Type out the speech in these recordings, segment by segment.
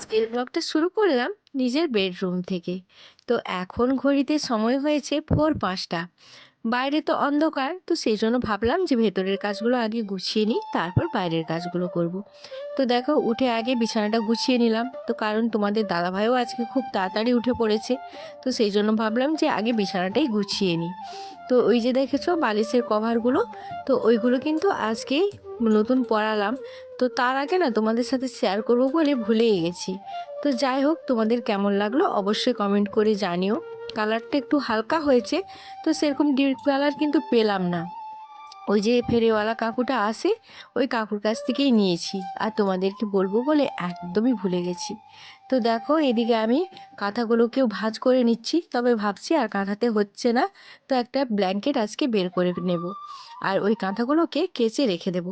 আজকের ব্লগটা শুরু করলাম নিজের বেডরুম থেকে। তো এখন ঘড়িতে সময় হয়েছে ভোর পাঁচটা। বাইরে তো অন্ধকার, তো সেই জন্য ভাবলাম যে ভেতরের কাজগুলো আগে গুছিয়ে নিই, তারপর বাইরের কাজগুলো করব। তো দেখো, উঠে আগে বিছানাটা গুছিয়ে নিলাম। তো কারণ তোমাদের দাদাভাইও আজকে খুব তাড়াতাড়ি উঠে পড়েছে, তো সেই জন্য ভাবলাম যে আগে বিছানাটাই গুছিয়ে নিই। তো ওই যে দেখেছ বালিশের কভারগুলো, তো ওইগুলো কিন্তু আজকেই নতুন পড়ালাম তো তার আগে না তোমাদের সাথে শেয়ার করব বলে ভুলেই গেছি। তো যাই হোক, তোমাদের কেমন লাগল অবশ্যই কমেন্ট করে জানিও। কালারটা একটু হালকা হয়েছে, তো সেরকম ডিপ কালার কিন্তু পেলাম না। ওই যে ফেরিওয়ালা কাকুটা আসে ওই কাকুর কাছ থেকেই নিয়েছি, আর তোমাদেরকে বলব বলে একদমই ভুলে গেছি। তো দেখো এদিকে আমি কাঁথাগুলোকেও ভাজ করে নিচ্ছি তবে ভাবছি আর কাঁথাতে হচ্ছে না তো একটা ব্ল্যাঙ্কেট আজকে বের করে নেব। আর ওই কাঁথাগুলোকে কেচে রেখে দেব।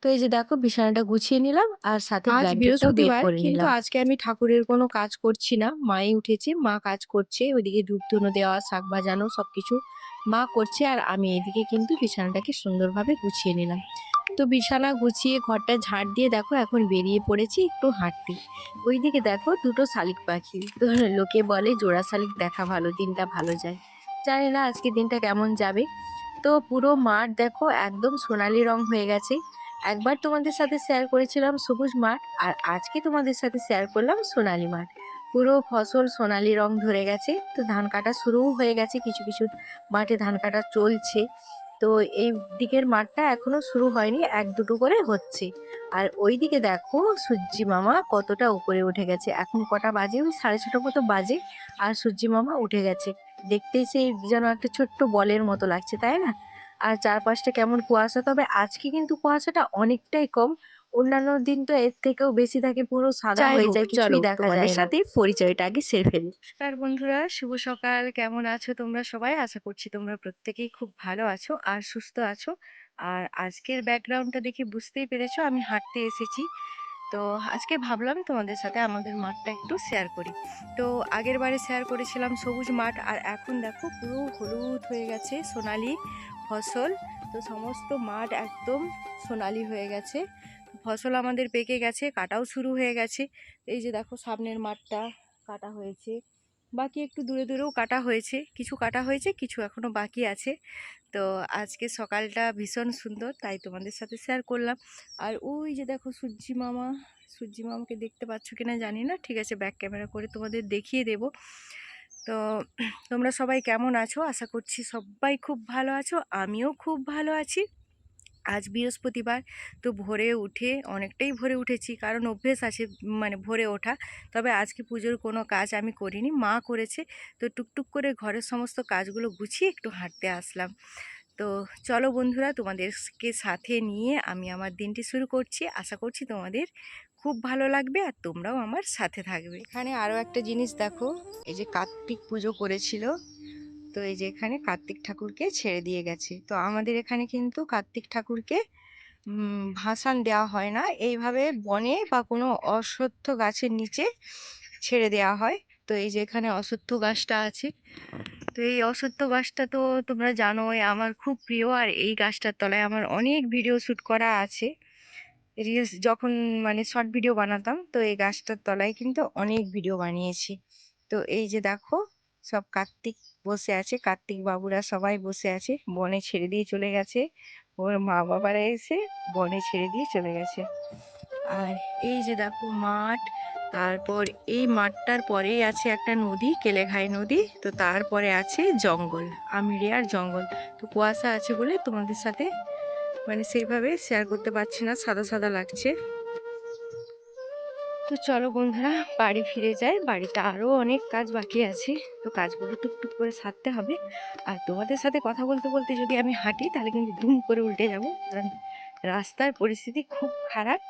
তো এই যে দেখো বিছানাটা গুছিয়ে নিলাম আর সাথে বৃহস্পতিবার কিন্তু আজকে আমি ঠাকুরের কোনো কাজ করছি না। মাই উঠেছে মা কাজ করছে ওইদিকে ধূপ ধুনো দেওয়া শাক বাজানো সবকিছু মা করছে আর আমি এদিকে কিন্তু বিছানাটাকে সুন্দরভাবে গুছিয়ে নিলাম। তো বিছানা গুছিয়ে ঘরটা ঝাড় দিয়ে দেখো এখন বেরিয়ে পড়েছি একটু হাঁটতে। ওইদিকে দেখো দুটো শালিক পাখি। তো লোকে বলে জোড়া শালিক দেখা ভালো, দিনটা ভালো যায়। জানি না আজকে দিনটা কেমন যাবে। তো পুরো মাঠ দেখো একদম সোনালি রং হয়ে গেছে। একবার তোমাদের সাথে শেয়ার করেছিলাম সবুজ মাঠ, আর আজকে তোমাদের সাথে শেয়ার করলাম সোনালি মাঠ। পুরো ফসল সোনালি রং ধরে গেছে। তো ধান কাটা শুরুও হয়ে গেছে, কিছু কিছু মাঠে ধান কাটা চলছে। তো এই দিকের মাঠটা এখনও শুরু হয়নি, এক দুটো করে হচ্ছে। আর ওই দিকে দেখো সূর্যি মামা কতটা উপরে উঠে গেছে। এখন কটা বাজে? ওই সাড়ে ছটা মতো বাজে আর সূর্যি মামা উঠে গেছে। দেখতেই সেই যেন একটা ছোট্ট বলের মতো লাগছে, তাই না? আর চারপাশটা কেমন কুয়াশা? তবে আজকে কিন্তু কুয়াশাটা অনেকটাই কম। অন্যান্য দিন তো এর থেকেও বেশি থাকে পুরো সাদা যাই হয়ে হোক, যায় চলো, কিছুই দেখা তোমাদের যায় না। সাথে পরিচয়টা আগে সেরে ফেলি। নমস্কার বন্ধুরা শুভ সকাল। কেমন আছো তোমরা সবাই? আশা করছি তোমরা প্রত্যেকেই খুব ভালো আছো আর সুস্থ আছো। আর আজকের ব্যাকগ্রাউন্ডটা দেখে বুঝতেই পেরেছ আমি হাঁটতে এসেছি। তো আজকে ভাবলাম তোমাদের সাথে আমাদের মাঠটা একটু শেয়ার করি। তো আগের বারে শেয়ার করেছিলাম সবুজ মাঠ আর এখন দেখো পুরো হলুদ হয়ে গেছে সোনালি ফসল। তো সমস্ত মাঠ একদম সোনালি হয়ে গেছে। ফসল আমাদের পেকে গেছে, কাটাও শুরু হয়ে গেছে। এই যে দেখো সামনের মাঠটা কাটা হয়েছে। বাকি একটু দূরে দূরেও কাটা হয়েছে। কিছু কাটা হয়েছে, কিছু এখনও বাকি আছে। তো আজকে সকালটা ভীষণ সুন্দর, তাই তোমাদের সাথে শেয়ার করলাম। আর ওই যে দেখো সূর্যি মামা, সূর্যি মামাকে দেখতে পাচ্ছ কিনা জানি না। ঠিক আছে ব্যাক ক্যামেরা করে তোমাদের দেখিয়ে দেব। তো তোমরা সবাই কেমন আছো? আশা করছি সবাই খুব ভালো আছো, আমিও খুব ভালো আছি। আজ বৃহস্পতিবার। তো ভোরে উঠে অনেকটাই ভোরে উঠেছি, কারণ অভ্যেস আছে মানে ভোরে ওঠা। তবে আজকে পুজোর কোনো কাজ আমি করিনি, মা করেছে। তো টুকটুক করে ঘরের সমস্ত কাজগুলো গুছিয়ে একটু হাঁটতে আসলাম। তো চলো বন্ধুরা, তোমাদেরকে সাথে নিয়ে আমি আমার দিনটি শুরু করছি। আশা করছি তোমাদের খুব ভালো লাগবে আর তোমরাও আমার সাথে থাকবে। এখানে আরও একটা জিনিস দেখো, এই যে কার্তিক পুজো করেছিল। তো এই যে এখানে কার্তিক ঠাকুরকে ছেড়ে দিয়ে গেছে। তো আমাদের এখানে কিন্তু কার্তিক ঠাকুরকে ভাসান দেওয়া হয় না। এইভাবে বনে বা কোনো অশ্বত্থ গাছের নিচে ছেড়ে দেওয়া হয়। তো এই যে এখানে অশ্বত্থ গাছটা আছে। তো এই অশ্বত্থ গাছটা তো তোমরা জানোই, আমার খুব প্রিয়। আর এই গাছটার তলায় আমার অনেক ভিডিও শ্যুট করা আছে। রিলস যখন মানে শর্ট ভিডিও বানাতাম, তো এই গাছটার তলায় কিন্তু অনেক ভিডিও বানিয়েছি। তো এই যে দেখো সব কার্তিক বসে আছে, কার্তিক বাবুরা সবাই বসে আছে। বনে ছেড়ে দিয়ে চলে গেছে। ওর মা বাবারা এসে বনে ছেড়ে দিয়ে চলে গেছে। আর এই যে দেখো মাঠ, তারপর এই মাঠটার পরেই আছে একটা নদী, কেলেঘাই নদী। তো তারপরে আছে জঙ্গল, আমিরিয়ার জঙ্গল। তো কুয়াশা আছে বলে তোমাদের সাথে মানে সেইভাবে শেয়ার করতে পারছি না, সাদা সাদা লাগছে। তো চলো বন্ধুরা, বাড়ি ফিরে যাই। বাড়িতে আরও অনেক কাজ বাকি আছে। তো কাজগুলো টুকটুক করে সারতে হবে। আর তোমাদের সাথে কথা বলতে বলতে যদি আমি হাঁটি, তাহলে কিন্তু ধুম করে উল্টে যাব। কারণ রাস্তার পরিস্থিতি খুব খারাপ।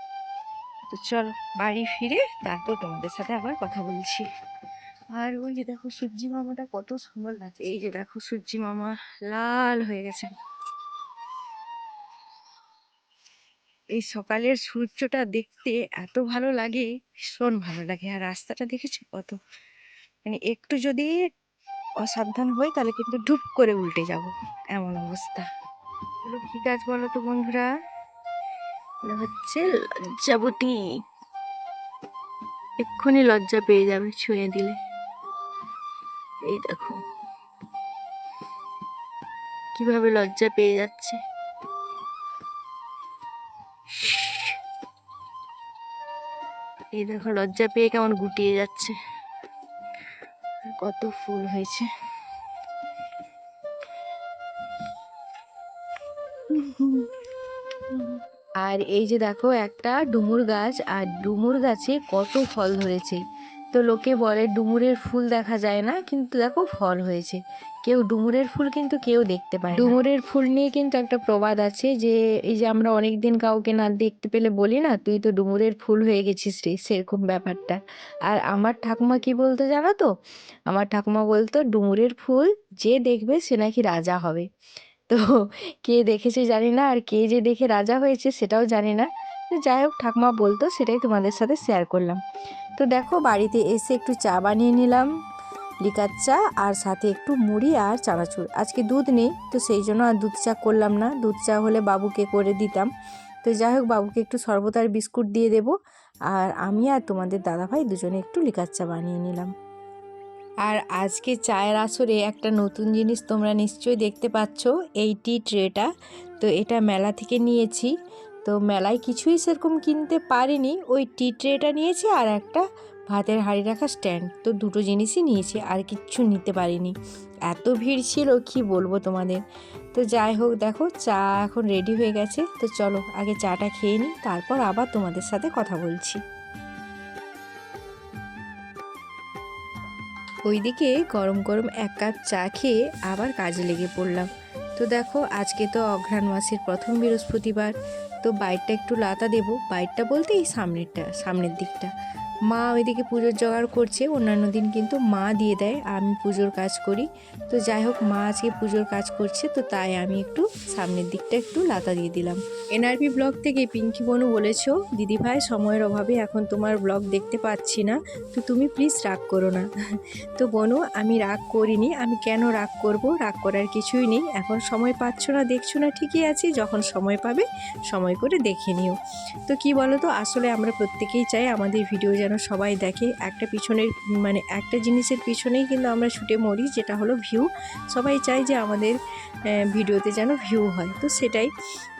তো চলো, বাড়ি ফিরে তারপর তোমাদের সাথে আবার কথা বলছি। আর ওই যে দেখো, সূর্যি মামাটা কত সুন্দর লাগছে। এই যে দেখো, সূর্যি মামা লাল হয়ে গেছে। এই সকালের সূর্যটা দেখতে এত ভালো লাগে, ভীষণ ভালো লাগে। আর রাস্তাটা দেখেছি কত? মানে একটু যদি অসাবধান হই, তাহলে কিন্তু ডুব করে উল্টে যাব, এমন অবস্থা। কি গাছ বলো তো বন্ধুরা? হচ্ছে লজ্জাবতী। এক্ষুনি লজ্জা পেয়ে যাবে ছুঁয়ে দিলে। এই দেখো। কীভাবে লজ্জা পেয়ে যাচ্ছে। এই দেখো, লজ্জা পেয়ে কেমন গুটিয়ে যাচ্ছে। কত ফুল হয়েছে। আর এই যে দেখো, একটা ডুমুর গাছ, আর ডুমুর গাছে কত ফল ধরেছে। তো লোকে বলে ডুমুরের ফুল দেখা যায় না, কিন্তু দেখো ফল হয়েছে। কেউ ডুমুরের ফুল কিন্তু কেউ দেখতে পায়। ডুমুরের ফুল নিয়ে কিন্তু একটা প্রবাদ আছে যে, এই যে আমরা অনেক দিন কাউকে না দেখতে পেলে বলি না, তুই তো ডুমুরের ফুল হয়ে গেছিস রে, সেরকম ব্যাপারটা। আর আমার ঠাকুমা কি বলতো জানো তো? আমার ঠাকুমা বলতো, ডুমুরের ফুল যে দেখবে সে নাকি রাজা হবে। তো কে দেখেছে জানি না, আর কে যে দেখে রাজা হয়েছে সেটাও জানি না। যাই হোক, ঠাকুমা বলতো, সেটাই তোমাদের সাথে শেয়ার করলাম। তো দেখো, বাড়িতে এসে একটু চা বানিয়ে নিলাম, লিকার চা আর সাথে একটু মুড়ি আর চানাচুর। আজকে দুধ নেই, তো সেই জন্য আর দুধ চা করলাম না। দুধ চা হলে বাবুকে করে দিতাম। তো যাই হোক, বাবুকে একটু শরবত আর বিস্কুট দিয়ে দেবো। আর আমি আর তোমাদের দাদাভাই দুজনে একটু লিকার চা বানিয়ে নিলাম। আর আজকে চায়ের আসরে একটা নতুন জিনিস তোমরা নিশ্চয়ই দেখতে পাচ্ছ, এই টি ট্রেটা। তো এটা মেলা থেকে নিয়েছি। তো মেলায় কিছুই সেরকম কিনতে পারিনি। ওই টি ট্রেটা নিয়েছি আর একটা ভাতের হাঁড়ি রাখা স্ট্যান্ড। তো দুটো জিনিসই নিয়েছি, আর কিচ্ছু নিতে পারিনি। এত ভিড় ছিল, কি বলব তোমাদের? তো যাই হোক, দেখো, চা এখন রেডি হয়ে গেছে। তো চলো, আগে চাটা খেয়ে নিই, তারপর আবার তোমাদের সাথে কথা বলছি। ওইদিকে গরম গরম এক কাপ চা খেয়ে আবার কাজে লেগে পড়লাম। তো দেখো, আজকে তো অঘ্রাণ মাসের প্রথম বৃহস্পতিবার। তো বাইরটা একটু লাতা দেব। বাইরটা বলতে এই সামনেরটা, সামনের দিকটা। মা ওইদিকে পুজোর জোগাড় করছে, অন্যান্য দিন কিন্তু মা দিয়ে দেয়, আমি পুজোর কাজ করি। তো যাই হোক, মা আজকে পুজোর কাজ করছে, তো তাই আমি একটু সামনের দিকটা একটু লাতা দিয়ে দিলাম। এনআরপি ব্লগ থেকে পিঙ্কি বনু বলেছ দিদিভাই সময়ের অভাবে এখন তোমার ব্লগ দেখতে পাচ্ছি না, তো তুমি প্লিজ রাগ করো না। তো বনু, আমি রাগ করিনি, আমি কেন রাগ করব? রাগ করার কিছুই নেই, এখন সময় পাচ্ছ না, দেখছ না, ঠিকই আছে, যখন সময় পাবে, সময় করে দেখে নিও। তো কি বলো তো আসলে আমরা প্রত্যেকেই চাই আমাদের ভিডিও যেন সবাই দেখে। একটা পিছনের মানে একটা জিনিসের পিছনেই কিন্তু আমরা ছুটে মরি, যেটা হলো ভিউ সবাই চায় যে আমাদের ভিডিওতে যেন ভিউ হয়। তো সেটাই।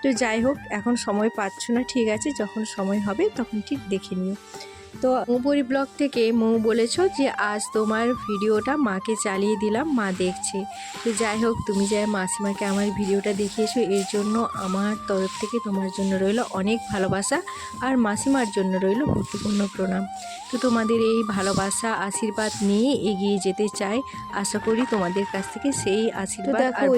তো যাই হোক, এখন সময় পাচ্ছ না, ঠিক আছে? যখন সময় হবে, তখন ঠিক দেখে নিও। তো মৌবরি ব্লগ থেকে মৌ বলেছ যে আজ তোমার ভিডিওটা মাকে চালিয়ে দিলাম মা দেখছে। তো যাই হোক তুমি যাই মাসিমাকে আমার ভিডিওটা দেখিয়েছো এর জন্য আমার তরফ থেকে তোমার জন্য রইল অনেক ভালোবাসা আর মাসিমার জন্য রইল গুরুত্বপূর্ণ প্রণাম। তো তোমাদের এই ভালোবাসা আশীর্বাদ নিয়ে এগিয়ে যেতে চাই। আশা করি তোমাদের কাছ থেকে সেই আশীর্বাদ আর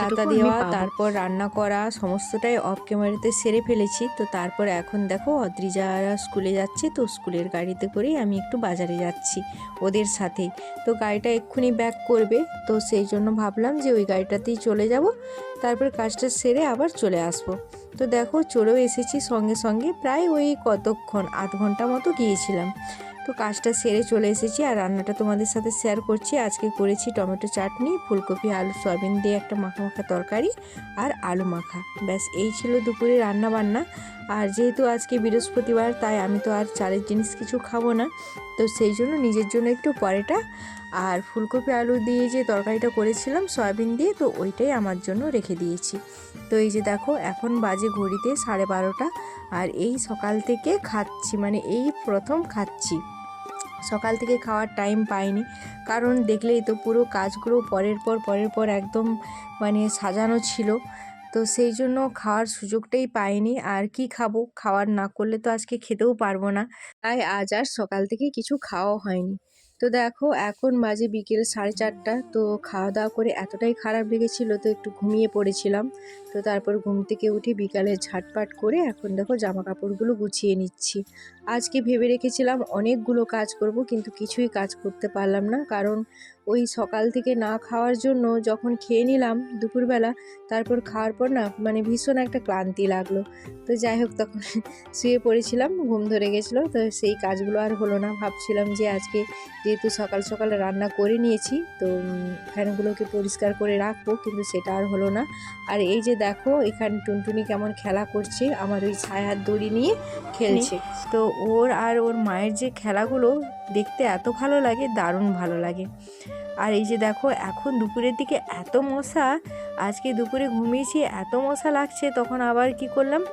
লাতা দেওয়া তারপর রান্না করা সমস্তটাই অফ ক্যামেরাতে সেরে ফেলেছি। তো তারপর এখন দেখো অদ্রিজারা স্কুলে যাচ্ছে তো স্কুলের গাড়িতে করেই আমি একটু বাজারে যাচ্ছি ওদের সাথেই তো গাড়িটা এক্ষুনি ব্যাক করবে। তো সেই জন্য ভাবলাম যে ওই গাড়িটাতেই চলে যাব। তারপর কাজটা সেরে আবার চলে আসব। তো দেখো চলেও এসেছি সঙ্গে সঙ্গে। প্রায় ওই কতক্ষণ? আধ ঘণ্টা মতো গিয়েছিলাম। তো কাজটা সেরে চলে এসেছি আর রান্নাটা তোমাদের সাথে শেয়ার করছি। আজকে করেছি টমেটো চাটনি, ফুলকপি, আলু, সয়াবিন দিয়ে একটা মাখা মাখা তরকারি আর আলু মাখা। ব্যাস, এই ছিল দুপুরে রান্না বান্না। আর যেহেতু আজকে বৃহস্পতিবার, তাই আমি তো আর চালের জিনিস কিছু খাব না। তো সেই জন্য নিজের জন্য একটু পরেটা আর ফুলকপি, আলু দিয়ে যে তরকারিটা করেছিলাম, সয়াবিন দিয়ে, তো ওইটাই আমার জন্য রেখে দিয়েছি। তো এই যে দেখো, এখন বাজে ঘড়িতে সাড়ে বারোটা। আর এই সকাল থেকে খাচ্ছি মানে এই প্রথম খাচ্ছি। সকাল থেকে খাওয়ার টাইম পাইনি। কারণ দেখলেই তো পুরো কাজগুলো পরের পর পরের পর একদম মানে সাজানো ছিল। তো সেই জন্য খাওয়ার সুযোগটাই পাইনি। আর কি খাব? খাওয়ার না করলে তো আজকে খেতেও পারব না। তাই আজ আর সকাল থেকে কিছু খাওয়া হয়নি। তো দেখো, এখন বাজে বিকেল সাড়ে চারটা। তো খাওয়া দাওয়া করে এতটাই খারাপ লেগেছিল, তো একটু ঘুমিয়ে পড়েছিলাম। তো তারপর ঘুম থেকে উঠে বিকালে ঝাটপাট করে এখন দেখো জামা কাপড়গুলো গুছিয়ে নিচ্ছি। আজকে ভেবে রেখেছিলাম অনেকগুলো কাজ করব, কিন্তু কিছুই কাজ করতে পারলাম না। কারণ ওই সকাল থেকে না খাওয়ার জন্য যখন খেয়ে নিলাম দুপুরবেলা তারপর খাওয়ার পর না মানে ভীষণ একটা ক্লান্তি লাগল। তো যাই হোক তখন শুয়ে পড়েছিলাম ঘুম ধরে গেছিল। তো সেই কাজগুলো আর হলো না। ভাবছিলাম যে আজকে যেহেতু সকাল সকাল রান্না করে নিয়েছি তো ফ্যানগুলোকে পরিষ্কার করে রাখব কিন্তু সেটা আর হলো না। আর এই যে দেখো এখানে টুনটুনি কেমন খেলা করছে আমার ওই ছায়ার দড়ি নিয়ে। খেলছে। তো ওর আর ওর মায়ের যে খেলাগুলো দেখতে এত ভালো লাগে, দারুণ ভালো লাগে। আর এই যে দেখো, এখন দুপুরের দিকে এত মশা, আজকে দুপুরে ঘুমিয়েছি, এত মশা লাগছে, তখন আবার কি করলাম?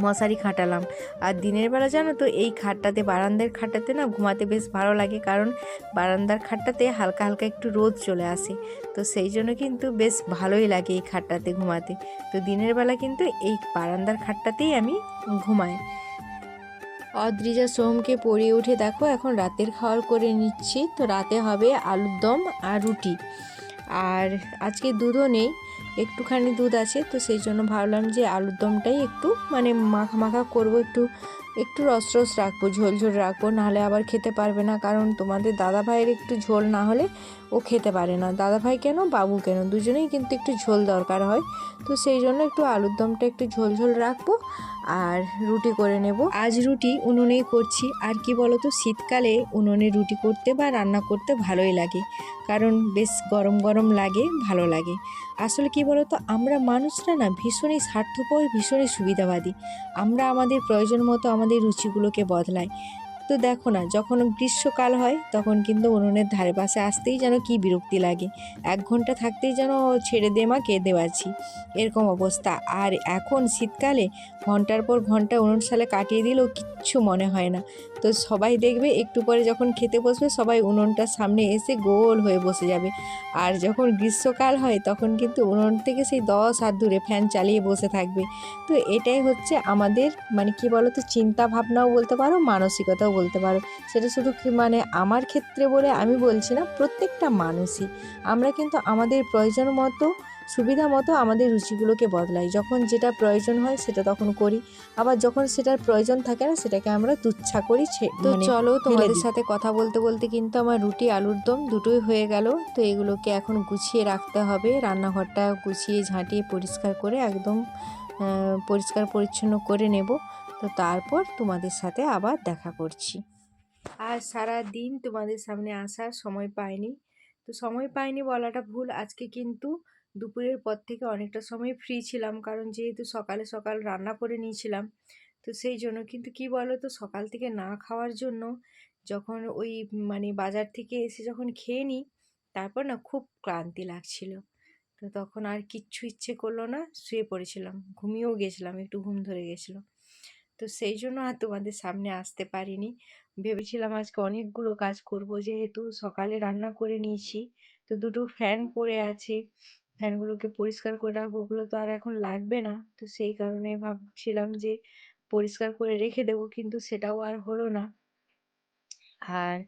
মশারি খাটালাম। আর দিনের বেলা জানো তো, এই খাটটাতে, বারান্দার খাটটাতে না ঘুমাতে বেশ ভালো লাগে, কারণ বারান্দার খাটটাতে হালকা হালকা একটু রোদ চলে আসে। তো সেই জন্য কিন্তু বেশ ভালোই লাগে এই খাটটাতে ঘুমাতে। তো দিনের বেলা কিন্তু এই বারান্দার খাটটাতেই আমি ঘুমাই। অদ্রিজা সোমকে পড়িয়ে উঠে, দেখো, এখন রাতের খাওয়ার করে নিচ্ছি। তো রাতে হবে আলুর দম আর রুটি। আর আজকে দুধও নেই, একটুখানি দুধ আছে। তো সেই জন্য ভাবলাম যে আলুর দমটাই একটু মানে মাখা মাখা করব একটু একটু রস রস রাখব ঝোল ঝোল রাখব, নাহলে আবার খেতে পারবে না। কারণ তোমাদের দাদা ভাইয়ের একটু ঝোল না হলে ও খেতে পারে না। দাদা ভাই কেন, বাবু কেন? দুজনেই কিন্তু একটু ঝোল দরকার হয়। তো সেই জন্য একটু আলুর দমটা একটু ঝোল ঝোল রাখব আর রুটি করে নেব। আজ রুটি উনুনেই করছি। আর কি বলতো, শীতকালে উনুনে রুটি করতে বা রান্না করতে ভালোই লাগে। কারণ বেশ গরম গরম লাগে, ভালো লাগে। আসলে কি বলতো, আমরা মানুষরা না ভীষণই স্বার্থপর, ভীষণই সুবিধাবাদী। আমরা আমাদের প্রয়োজন মতো আমাদের রুচিগুলোকে বদলাই তো দেখো না, যখন গ্রীষ্মকাল হয়, তখন কিন্তু উনুনের ধারে পাশে আসতেই যেন কি বিরক্তি লাগে। এক ঘণ্টা থাকতেই যেন ছেড়ে দে মা, কেঁদে আছি এরকম অবস্থা। আর এখন শীতকালে ঘণ্টার পর ঘণ্টা উনুন সালে কাটিয়ে দিলেও কিচ্ছু মনে হয় না। তো সবাই দেখবে, একটু পরে যখন খেতে বসবে, সবাই উনুনটার সামনে এসে গোল হয়ে বসে যাবে। আর যখন গ্রীষ্মকাল হয়, তখন কিন্তু উনুন থেকে সেই দশ হাত দূরে ফ্যান চালিয়ে বসে থাকবে। তো এটাই হচ্ছে আমাদের মানে কি বলতো, চিন্তা ভাবনাও বলতে পারো, মানসিকতাও বলতে পারো। সেটা শুধু কি মানে আমার ক্ষেত্রে বলে আমি বলছি না প্রত্যেকটা মানুষই। আমরা কিন্তু আমাদের প্রয়োজন মতো সুবিধা মতো আমাদের রুচিগুলোকে বদলাই। যখন যেটা প্রয়োজন হয় সেটা তখন করি। আবার যখন সেটার প্রয়োজন থাকে না সেটাকে আমরা তুচ্ছা করি তো মানে চলো তোমাদের সাথে কথা বলতে বলতে কিন্তু আমার রুটি আলুর দম দুটোই হয়ে গেল। তো এগুলোকে এখন গুছিয়ে রাখতে হবে। রান্নাঘরটা গুছিয়ে ঝাঁটিয়ে পরিষ্কার করে একদম পরিষ্কার পরিচ্ছন্ন করে নেব। তো তারপর তোমাদের সাথে আবার দেখা করছি। আর সারা দিন তোমাদের সামনে আসার সময় পাইনি। তো সময় পাইনি বলাটা ভুল। আজকে কিন্তু দুপুরের পর থেকে অনেকটা সময় ফ্রি ছিলাম, কারণ যেহেতু সকালে সকাল রান্না করে নিয়েছিলাম, তো সেই জন্য কিন্তু কি বলো তো সকাল থেকে না খাওয়ার জন্য যখন ওই মানে বাজার থেকে এসে যখন খেয়ে নিই তারপর না খুব ক্লান্তি লাগছিল। তো তখন আর কিচ্ছু ইচ্ছে করল না, শুয়ে পড়েছিলাম। ঘুমিয়েও গেছিলাম, একটু ঘুম ধরে গেছিল। তো সেই জন্য আর তোমাদের সামনে আসতে পারিনি। ভেবেছিলাম আজকে অনেকগুলো কাজ করব, যেহেতু সকালে রান্না করে নিয়েছি। তো দুটো ফ্যান পড়ে আছে, ফ্যানগুলোকে পরিষ্কার করে রাখব, ওগুলো তো আর এখন লাগবে না। তো সেই কারণে ভাবছিলাম যে পরিষ্কার করে রেখে দেবো, কিন্তু সেটাও আর হলো না। আর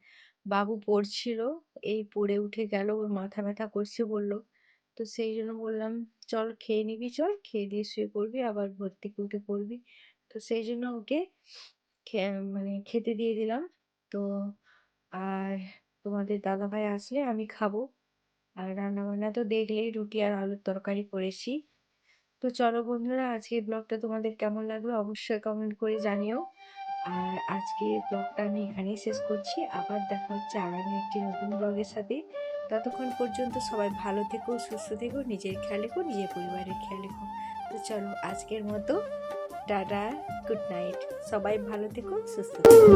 বাবু পড়ছিল, এই পড়ে উঠে গেল, ওর মাথা ব্যথা করছে বলল। তো সেই জন্য বললাম, চল খেয়ে নিবি, চল, খেয়ে দিয়ে শুয়ে পড়বি, আবার ভর্তি উঠে পড়বি। তো সেই জন্য ওকে মানে খেতে দিয়ে দিলাম। তো আর তোমাদের দাদাভাই আসলে আমি খাব। আর রান্না বান্না তো দেখলেই রুটি আর আলুর তরকারি করেছি। তো চলো বন্ধুরা, আজকের ব্লগটা তোমাদের কেমন লাগল অবশ্যই কমেন্ট করে জানিও। আর আজকের ব্লগটা আমি এখানেই শেষ করছি। আবার দেখা হচ্ছে আগামী একটি নতুন ব্লগের সাথে। ততক্ষণ পর্যন্ত সবাই ভালো থেকো, সুস্থ থেকো, নিজের খেয়াল রেখো, নিজের পরিবারের খেয়াল রেখো। তো চলো আজকের মতো টাটা গুড নাইট। সবাই ভালো থেকো সুস্থ থেকো।